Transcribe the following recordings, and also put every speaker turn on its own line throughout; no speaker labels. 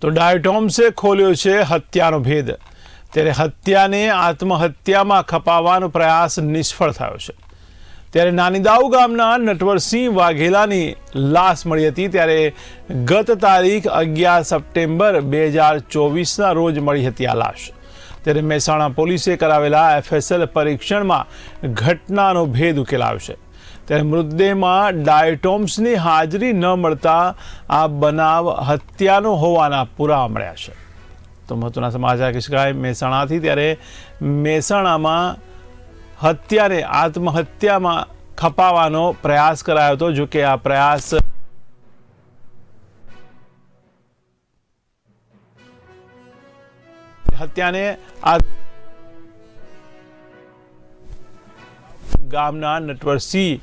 તો ડાયટોમ્સે ખોલ્યો છે હત્યાનો ભેદ. ત્યારે હત્યાને આત્મહત્યામાં ખપાવવાનો પ્રયાસ નિષ્ફળ થયો છે. ત્યારે નાનીદાઉ ગામના નટવરસિંહ વાઘેલાની લાશ મળી હતી ત્યારે ગત તારીખ અગિયાર સપ્ટેમ્બર બે હજાર ચોવીસના રોજ મળી હતી આ લાશ. ત્યારે મહેસાણા પોલીસે કરાવેલા એફએસએલ પરીક્ષણમાં ઘટનાનો ભેદ ઉકેલાયો છે. ત્યારે મૃતદેહમાં ડાયટોમ્સની હાજરી ન મળતા આ બનાવ હત્યાનો હોવાના પુરાવા મળ્યા છે. તો મહત્વના સમાચાર કિસ્સાએ મહેસાણાથી ત્યારે મહેસાણામાં હત્યાને આત્મહત્યામાં ખપાવવાનો પ્રયાસ કરાયો હતો, જો કે આ પ્રયાસ હત્યાને આ ગામના નટવરસિંહ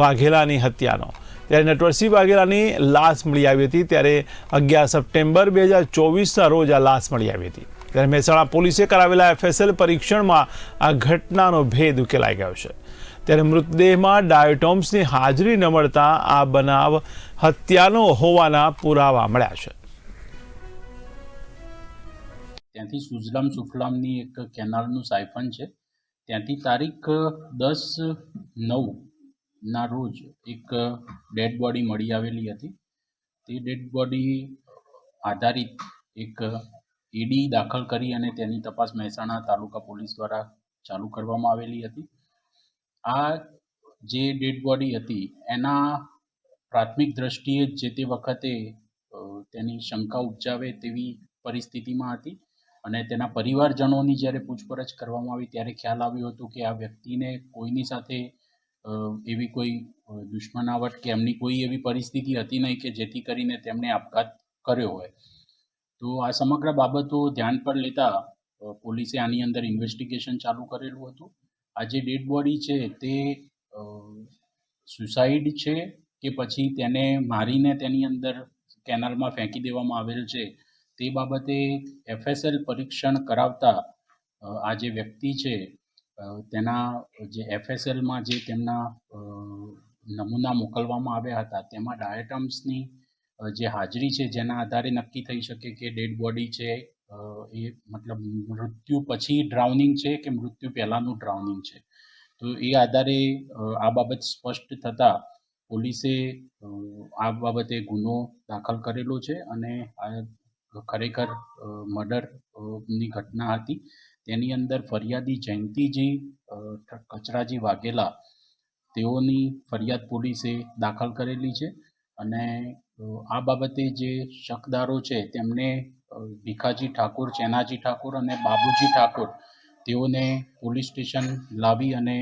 વાઘેલાની હત્યાનો. ત્યારે નટવરસિંહ વાઘેલાની લાશ મળી આવી હતી ત્યારે અગિયાર સપ્ટેમ્બર બે હજાર ચોવીસના રોજ આ લાશ મળી આવી હતી. ત્યારે મહેસાણા પોલીસે કરાવેલા એફએસએલ પરીક્ષણમાં આ ઘટનાનો ભેદ ઉકેલાઈ ગયો છે. ત્યારે મૃતદેહમાં ડાયોટોમ્સની હાજરી ન મળતા આ બનાવ હત્યાનો હોવાના પુરાવા મળ્યા છે.
ત્યાંથી સુજલામ સુફલામની એક કેનાલનું સાયફન છે. ત્યાંથી તારીખ દસ, નવ ના રોજ એક ડેડ બોડી મળી આવેલી હતી. તે ડેડ બોડી આધારિત એક ઈડી દાખલ કરી અને તેની તપાસ મહેસાણા તાલુકા પોલીસ દ્વારા ચાલુ કરવામાં આવેલી હતી. આ જે ડેડ બોડી હતી, એના પ્રાથમિક દ્રષ્ટિએ જે તે વખતે તેની શંકા ઉપજાવે તેવી પરિસ્થિતિમાં હતી. અને તેના પરિવારજનોની જ્યારે પૂછપરછ કરવામાં આવી ત્યારે ખ્યાલ આવ્યો હતો કે આ વ્યક્તિને કોઈની સાથે એવી કોઈ દુશ્મનાવટ કે એમની કોઈ એવી પરિસ્થિતિ હતી નહીં કે જેથી કરીને તેમણે આપઘાત કર્યો હોય. તો આ સમગ્ર બાબતો ધ્યાન પર લેતા પોલીસે આની અંદર ઇન્વેસ્ટિગેશન ચાલુ કરેલું હતું. આ જે ડેડ બોડી છે તે સુસાઇડ છે કે પછી તેને મારીને તેની અંદર કેનાલમાં ફેંકી દેવામાં આવેલ છે? તે બાબતે એફએસએલ પરીક્ષણ કરાવતા આ જે વ્યક્તિ છે તેના જે એફએસએલમાં જે તેમના નમૂના મોકલવામાં આવ્યા હતા, તેમાં ડાયટમ્સની જે હાજરી છે, જેના આધારે નક્કી થઈ શકે કે ડેડ બોડી છે એ મતલબ મૃત્યુ પછી ડ્રાઉનિંગ છે કે મૃત્યુ પહેલાંનું ડ્રાઉનિંગ છે. તો એ આધારે આ બાબત સ્પષ્ટ થતાં પોલીસે આ બાબતે ગુનો દાખલ કરેલો છે અને ખરેખર મર્ડરની ઘટના હતી. તેની અંદર ફરિયાદી જયંતિજી કચરાજી વાઘેલા તેઓની ફરિયાદ પોલીસે દાખલ કરેલી છે અને આ બાબતે જે શકદારો છે તેમને ભીખાજી ઠાકોર, ચેનાજી ઠાકોર અને બાબુજી ઠાકોર તેઓને પોલીસ સ્ટેશન લાવી અને